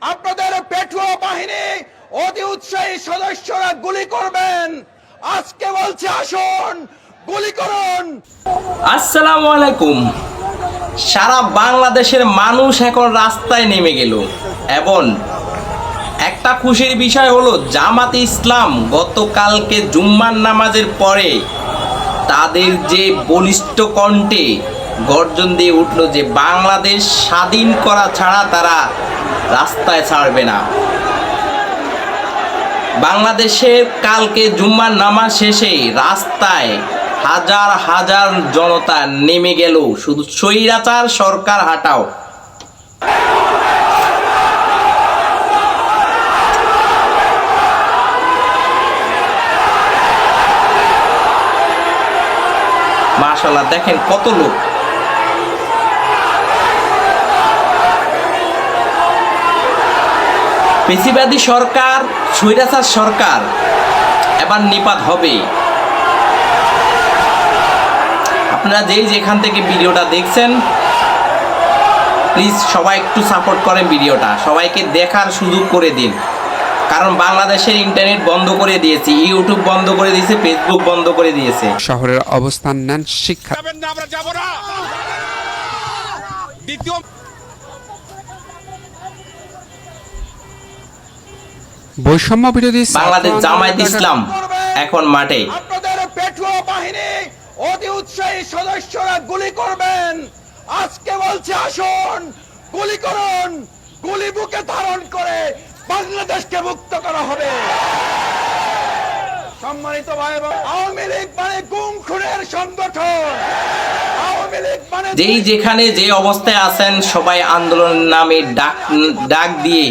আপনাদের পেটুয়া বাহিনী অতি উৎসাহী সদস্যরা গুলি করবেন। আজকে বলছে আসুন, গুলি করুন। আসসালামু আলাইকুম। সারা বাংলাদেশের মানুষ এখন রাস্তায় নেমে গেল। এবং একটা খুশির বিষয় হলো, জামাত ইসলাম গতকালকে জুম্মার নামাজের পরে তাদের যে বলিষ্ঠ কণ্ঠে গর্জন দিয়ে উঠল যে বাংলাদেশ স্বাধীন করা ছাড়া তারা রাস্তায় ছাড়বে না। বাংলাদেশের কালকে জুম্মার নামাজ শেষে রাস্তায় হাজার হাজার জনতা নেমে গেল। শুধু স্বৈরাচার সরকার হাটাও। মাশাল্লাহ দেখেন কত লোক। পেশিবাদী সরকার স্বৈরাচার সরকার এবার নিপাত হবে। আপনারা যেই যেখান থেকে ভিডিওটা দেখছেন প্লিজ সবাই একটু সাপোর্ট করেন ভিডিওটা। সবাইকে দেখার সুযোগ করে দিন। কারণ বাংলাদেশের ইন্টারনেট বন্ধ করে দিয়েছে ইউটিউব বন্ধ করে দিয়েছে ফেসবুক বন্ধ করে দিয়েছে। শহরের অবস্থান নেন শিক্ষা আমরা যাব না। দ্বিতীয় বৈষম্য বিরোধী বাংলাদেশ জামায়াত ইসলাম এখন মাঠে। আপনাদের বাহিনী অতি উৎসাহী সদস্যরা গুলি করবেন। আজকে বলছে আসুন গুলি করুন গুলি বুকে ধারণ করে বাংলাদেশকে মুক্ত করা হবে। সম্মানিত ভাই এবং আওয়ামী লীগ মানে গুম খুনের সংগঠন। যেই যেখানে যে অবস্থায় আছেন সবাই আন্দোলন নামে ডাক ডাক দিয়ে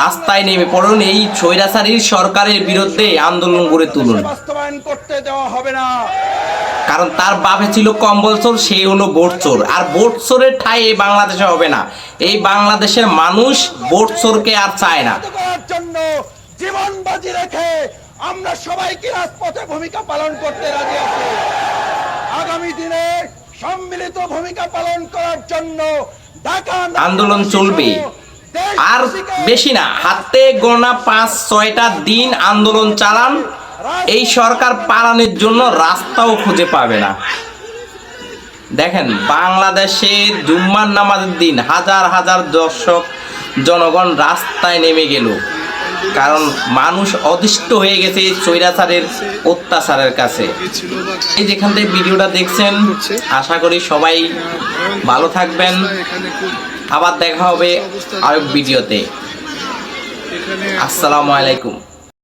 রাস্তায় নেমে পড়ুন। এই স্বৈরাচারীর সরকারের বিরুদ্ধে আন্দোলন গড়ে তুলুন। বাস্তবায়ন করতে দেওয়া হবে না। কারণ তার বাপে ছিল কম্বল চোর সেই হলো বোট চোর। আর বোট চোরের ঠাই এই বাংলাদেশে হবে না। এই বাংলাদেশের মানুষ বোট চোরকে আর চায় না। জীবন বাজি রেখে আমরা সবাইকে রাজপথে ভূমিকা পালন করতে রাজি আছি? আগামী দিনে সম্মিলিত ভূমিকা পালন করার জন্য ঢাকা আন্দোলন চলবে। আর বেশি না হাতে গোনা পাঁচ ছয়টা দিন আন্দোলন চালান। এই সরকার পালানোর জন্য রাস্তাও খুঁজে পাবে না। দেখেন বাংলাদেশে জুম্মার নামাজের দিন হাজার হাজার দর্শক জনগণ রাস্তায় নেমে গেল। কারণ মানুষ অদৃষ্ট হয়ে গেছে চৈরাচারের অত্যাচারের কাছে। এই যেখান থেকে ভিডিওটা দেখছেন, আশা করি সবাই ভালো থাকবেন। আবার দেখা হবে আরেক ভিডিওতে। আসসালামু আলাইকুম।